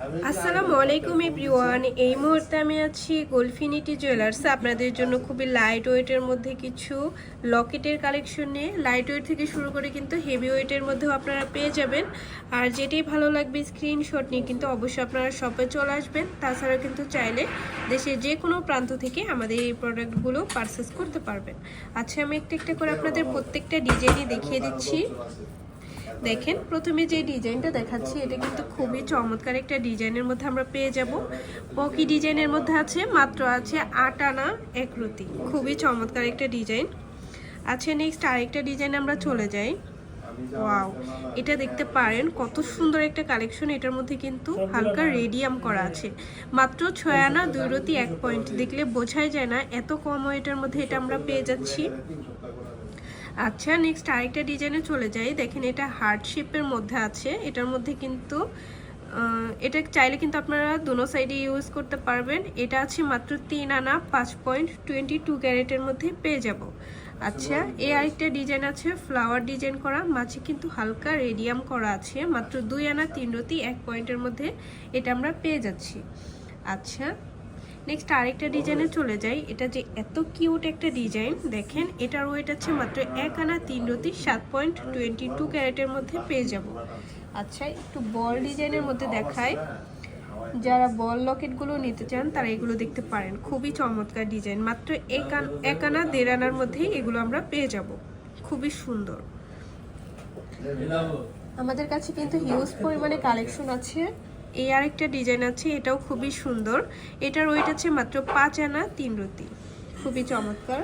আসসালামু আলাইকুম এভরিওয়ান। এই মুহূর্তে আমি আছি গোলফিনিটি জুয়েলার্স আপনাদের জন্য খুবই লাইট ওয়েটের মধ্যে কিছু লকেটের কালেকশন নিয়ে। লাইট ওয়েট থেকে শুরু করে কিন্তু হেভি ওয়েটের মধ্যেও আপনারা পেয়ে যাবেন। আর যেটাই ভালো লাগবে স্ক্রিনশট নিয়ে কিন্তু অবশ্যই আপনারা শপে চলে আসবেন। তাছাড়া কিন্তু চাইলে দেশের যে কোনো প্রান্ত থেকে আমাদের এই প্রোডাক্টগুলো পারচেস করতে পারবেন। আচ্ছা আমি একটা একটা করে আপনাদের প্রত্যেকটা ডিজাইনই দেখিয়ে দিচ্ছি। দেখেন, প্রথমে যে ডিজাইনটা দেখাচ্ছি, এটা কিন্তু খুবই চমৎকার একটা ডিজাইনের মধ্যে আমরা পেয়ে যাব। পকি ডিজাইনের মধ্যে আছে, মাত্র আছে আট আনা একরতি খুবই চমৎকার একটা ডিজাইন। আচ্ছা নেক্সট আরেকটা ডিজাইন আমরা চলে যাই। ওয়াও, এটা দেখতে পারেন, কত সুন্দর একটা কালেকশন। এটার মধ্যে কিন্তু হালকা রেডিয়াম করা আছে। মাত্র ছয় আনা, দুই রতি এক পয়েন্ট। দেখলে বোঝাই যায় না, এত কম এটার মধ্যে এটা আমরা পেয়ে যাচ্ছি। আচ্ছা নেক্সট আরেকটা ডিজাইনে চলে যাই। দেখেন এটা হার্ট শেপের মধ্যে আছে। এটার মধ্যে কিন্তু এটা চাইলে কিন্তু আপনারা দুনো সাইডে ইউজ করতে পারবেন। এটা আছে মাত্র তিন আনা পাঁচ পয়েন্ট টোয়েন্টি টু ক্যারেটের মধ্যে পেয়ে যাব। আচ্ছা এ আরেকটা ডিজাইন আছে ফ্লাওয়ার ডিজাইন করা। মাঝে কিন্তু হালকা রেডিয়াম করা আছে। মাত্র দুই আনা তিন রতি এক পয়েন্টের মধ্যে এটা আমরা পেয়ে যাচ্ছি। আচ্ছা নেক্সট আরেকটা ডিজাইনে চলে যাই। এটা যে এত কিউট একটা ডিজাইন দেখেন, এটার ওয়েট আছে মাত্র এক আনা তিন রতি সাত পয়েন্ট টোয়েন্টি টু ক্যারেটের মধ্যে পেয়ে যাব। আচ্ছা একটু বল ডিজাইনের মধ্যে দেখায় যারা বল লকেটগুলো নিতে চান, তারা এগুলো দেখতে পারেন। খুবই চমৎকার ডিজাইন মাত্র এক আন- এক আনা দেড় আনার মধ্যেই এগুলো আমরা পেয়ে যাব। খুবই সুন্দর। আমাদের কাছে কিন্তু হিউজ পরিমাণে কালেকশন আছে। এই আরেকটা ডিজাইন আছে, এটাও খুবই সুন্দর। এটার ওয়েট আছে মাত্র পাঁচ আনা, তিন রতি খুবই চমৎকার।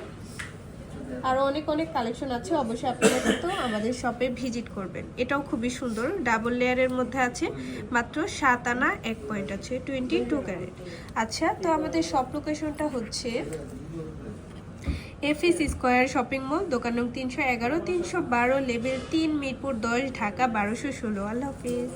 আরও অনেক অনেক কালেকশন আছে, অবশ্যই আপনারা কিন্তু আমাদের শপে ভিজিট করবেন। এটাও খুবই সুন্দর ডাবল লেয়ারের মধ্যে আছে, মাত্র সাত আনা, এক পয়েন্ট আছে টোয়েন্টি টু ক্যারেট আচ্ছা তো আমাদের শপ লোকেশনটা হচ্ছে এফএস স্কোয়ার শপিং মল দোকান নং তিনশো এগারো, তিনশো বারো লেভেল তিন, মিরপুর দশ, ঢাকা বারোশো ষোলো। আল্লাহ হাফিজ।